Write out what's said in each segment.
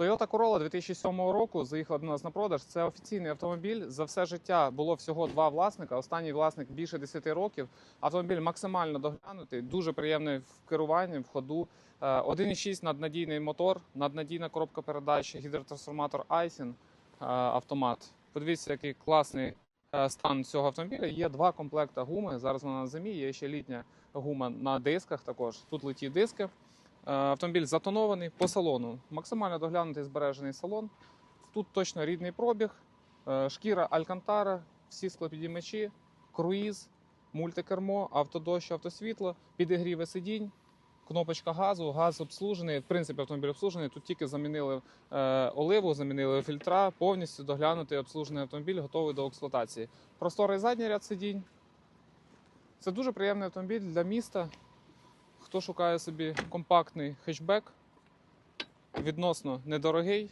Toyota Corolla 2007 року заїхала до нас на продаж. Це офіційний автомобіль. За все життя було всього два власника. Останній власник більше 10 років. Автомобіль максимально доглянутий, дуже приємний в керуванні, в ходу. Е, 1,6 наднадійний мотор, наднадійна коробка передач, гідротрансформатор Айсін, е, автомат. Подивіться, який класний е, стан цього автомобіля. Є два комплекти гуми. Зараз вона на зимі. Є ще літня гума на дисках. Також тут литі диски. Е, Автомобіль затонований по салону. Максимально доглянутий збережений салон. Тут точно рідний пробіг, е, шкіра Алькантара, всі склопідіймачі, круїз, мультикермо, автодощ, автосвітло, підігріви сидінь, кнопочка газу, газ обслужений. В принципі, автомобіль обслужений. Тут тільки замінили е, оливу, замінили фільтра, повністю доглянутий обслужений автомобіль, готовий до експлуатації. Просторий задній ряд сидінь. Це дуже приємний автомобіль для міста. Хто шукає собі компактний хетчбек, відносно недорогий,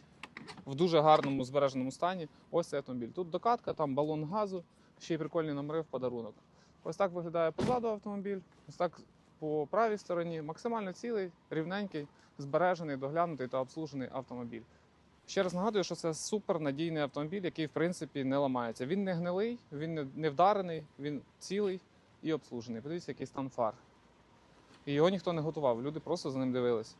в дуже гарному збереженому стані. Ось цей автомобіль. Тут докатка, там балон газу, ще й прикольні номери в подарунок. Ось так виглядає позаду автомобіль. Ось так по правій стороні максимально цілий, рівненький, збережений, доглянутий та обслужений автомобіль. Ще раз нагадую, що це супер надійний автомобіль, який в принципі не ламається. Він не гнилий, він не- вдарений, він цілий і обслужений. Подивіться, який стан фар. І його ніхто не готував, люди просто за ним дивились.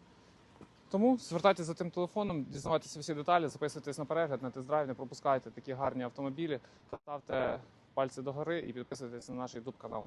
Тому звертайтеся за тим телефоном, дізнавайтеся всі деталі, записуйтесь на перегляд, на тест-драйв, не пропускайте такі гарні автомобілі, ставте пальці догори і підписуйтесь на наш YouTube канал.